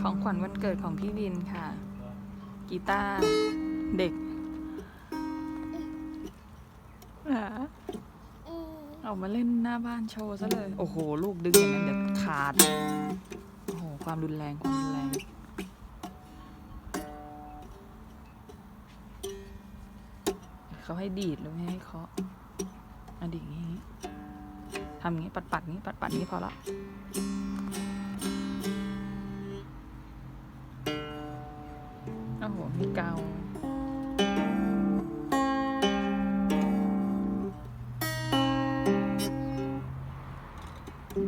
ของขวัญวันเกิดของพี่วินค่ะ กีตาร์เด็กหาออกมาเล่นหน้าบ้านโชว์ซะเลย โอ้โห ลูกดึงอย่างนั้นเดี๋ยวขาด โอ้โห ความรุนแรง ความรุนแรงเขาให้ดีดหรือไม่ให้เคาะอะดีดอย่างนี้ทำอย่างนี้ปัดปัดๆนี้ปัดปัดๆนี้พอละ โอ้โหมีเกา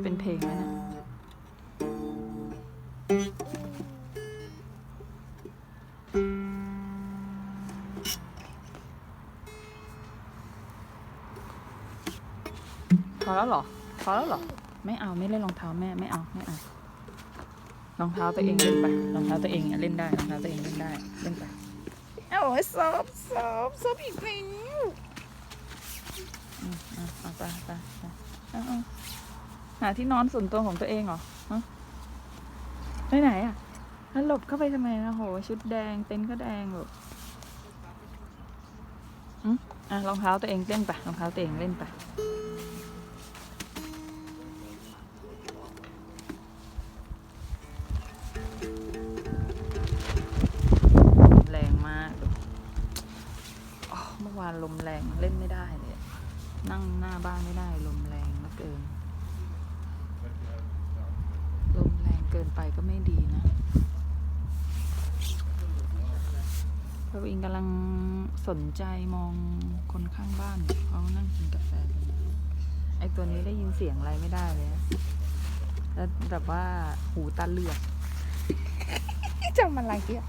เป็นเพลงไหมนะพอแล้วเหรอพอแล้วเหรอ ไม่เอาไม่เล่นรองเท้าแม่ ไม่เอา ไม่เอา รองเท้าตัวเองเล่นไปรองเท้าตัวเองอะเล่นได้รองเท้าตัวเองเล่นได้เล่นไปโอ้ยซอบซอบซอบอีกแล้วอืมอะเอาไปไปไปเอาเอาหาที่นอนส่วนตัวของตัวเองเหรอฮะไปไหนอะแล้วหลบเข้าไปทำไมนะโห ชุดแดงเต็นท์ก็แดงแบบอืมอะรองเท้าตัวเองเล่นไปรองเท้าตัวเองเล่นไป มื่อวานลมแรงเล่นไม่ได้เลยนั่งหน้าบ้านไม่ได้ ลมแรงเหลือเกิน ลมแรงเกินไปก็ไม่ดีนะพระอิงกำลังสนใจมองคนข้างบ้านอยู่เขานั่งกินกาแฟกันอยู่ไอตัวนี้ได้ยินเสียงอะไรไม่ได้เลยอะแล้วแบบว่าหูตาเหลือกจำอะไรเนี่ย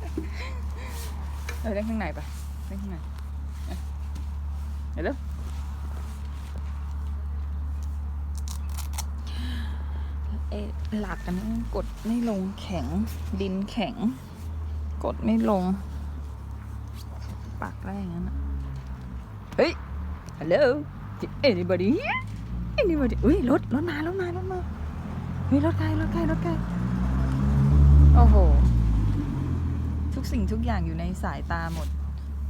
เออเล่นข้างในปะเล่นข้างในเอ้ย เดี๋ยวเร็วเอะหลักกันนะกดไม่ลงแข็งดินแข็ง กดไม่ลงปักได้อย่างนั้นอะเฮ้ยฮัลโหล anybody here anybody อุ้ยรถรถมารถมารถมาเฮ้ยรถใครรถใครรถใครโอ้โห ทุกสิ่งทุกอย่างอยู่ในสายตาหมด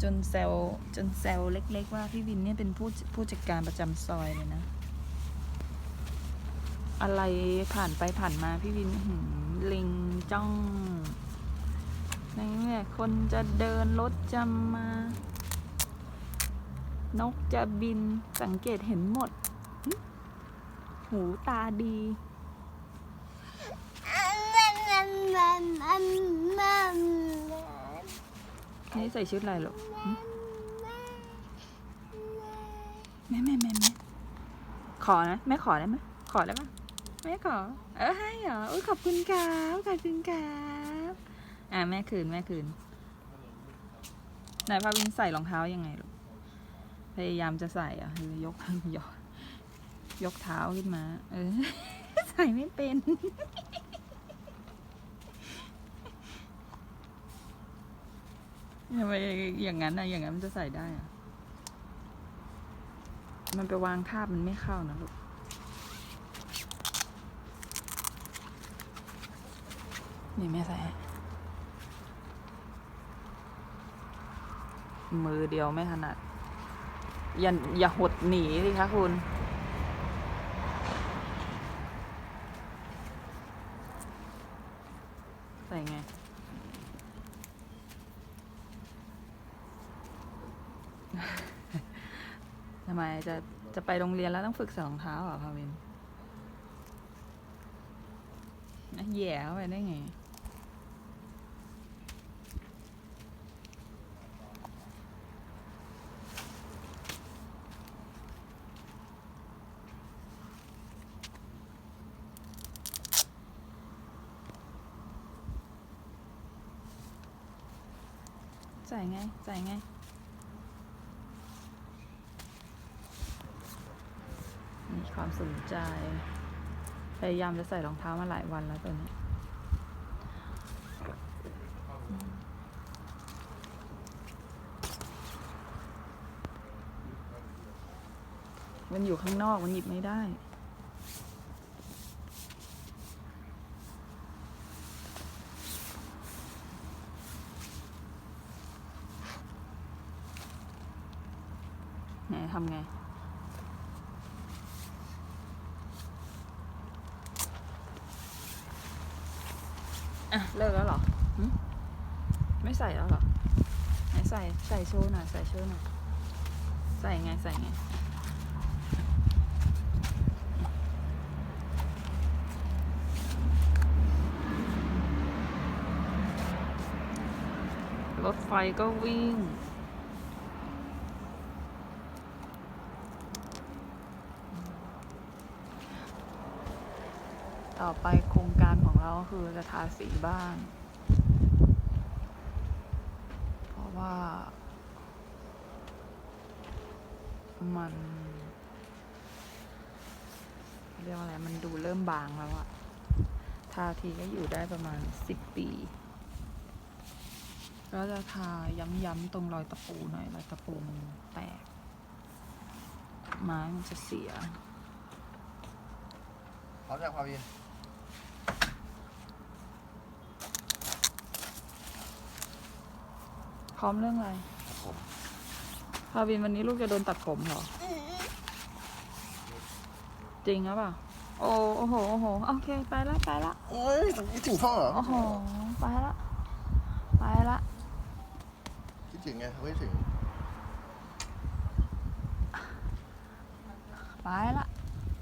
จนเซลจนเซลเล็ก ๆ ว่าพี่วินเนี่ยเป็นผู้ผู้จัดการประจำซอยเลยนะ อะไรผ่านไปผ่านมาพี่วินหืลิงจ้องนี่แหละคนจะเดินรถจะมา นกจะบินสังเกตเห็นหมด หูตาดีนี่ ใส่ชุดอะไรหรอแม่แม่แม่แม่ขอนะแม่ขอได้ไหมขอได้ปะแม่ขอ เออให้เหรออุ้ยขอบคุณครับขอบคุณครับอ่าแม่คืนแม่คืนไหนพาวินใส่รองเท้ายังไงลูกพยายามจะใส่อะคือยกยกยกเท้าขึ้นมา เออ ใส่ไม่เป็น ทำไมอย่างนั้นอะอย่างนั้นมันจะใส่ได้อะมันไปวางทาบมันไม่เข้านะลูกนี่แม่ใส่มือเดียวไม่ถนัด อย่าอย่าหดหนีสิคะคุณ ใส่ไง ทำไมจะจะไปโรงเรียนแล้วต้องฝึกใส่รองเท้าเหรอพาวินนะแหย่เข้าไปได้ไงใส่ไงใส่ไง มีความสนใจ พยายามจะใส่รองเท้ามาหลายวันแล้วตัวนี้ มันอยู่ข้างนอกมันหยิบไม่ได้ไหนทำไง อะ เลิกแล้วเหรอหึไม่ใส่แล้วเหรอไหนใส่ใส่โชว์หน่อยใส่โชว์หน่อยใส่ไงใส่ไงรถไฟก็วิ่ง ต่อไปโครงการของเราคือจะทาสีบ้าน เพราะว่า มันเรียกว่าอะไร มันดูเริ่มบางแล้วอะทาทีก็อยู่ได้ประมาณสิบปีแล้วจะทาย้ำๆตรงรอยตะปูหน่อยรอยตะปูมันแตก ไม้มันจะเสียพร้อมยังพาวิน พร้อมเรื่องอะไรผมพาวินวันนี้ลูกจะโดนตัดผมเหรอ จริงหรือเปล่าโอ้โอ้โหโอ้โหโอเค ไปละไปละเอ้ยคิดถึงพ่อเหรอโอ้โหไปละไปละคิดถึงไงไม่ถึง ไปละ